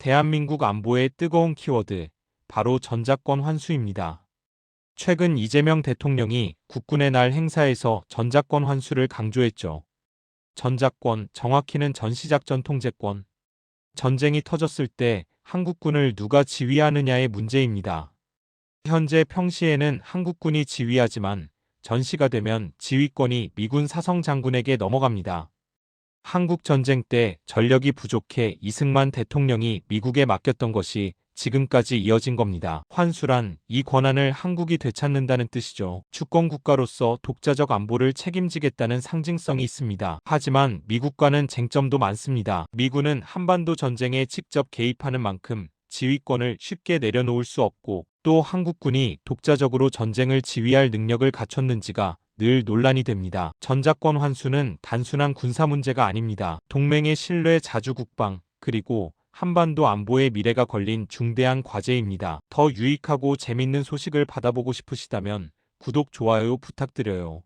대한민국 안보의 뜨거운 키워드, 바로 전작권 환수입니다. 최근 이재명 대통령이 국군의 날 행사에서 전작권 환수를 강조했죠. 전작권, 정확히는 전시작전 통제권. 전쟁이 터졌을 때 한국군을 누가 지휘하느냐의 문제입니다. 현재 평시에는 한국군이 지휘하지만 전시가 되면 지휘권이 미군 사성 장군에게 넘어갑니다. 한국 전쟁 때 전력이 부족해 이승만 대통령이 미국에 맡겼던 것이 지금까지 이어진 겁니다. 환수란 이 권한을 한국이 되찾는다는 뜻이죠. 주권 국가로서 독자적 안보를 책임지겠다는 상징성이 있습니다. 하지만 미국과는 쟁점도 많습니다. 미군은 한반도 전쟁에 직접 개입하는 만큼 지휘권을 쉽게 내려놓을 수 없고 또 한국군이 독자적으로 전쟁을 지휘할 능력을 갖췄는지가 늘 논란이 됩니다. 전작권 환수는 단순한 군사 문제가 아닙니다. 동맹의 신뢰 자주 국방, 그리고 한반도 안보의 미래가 걸린 중대한 과제입니다. 더 유익하고 재밌는 소식을 받아보고 싶으시다면 구독, 좋아요 부탁드려요.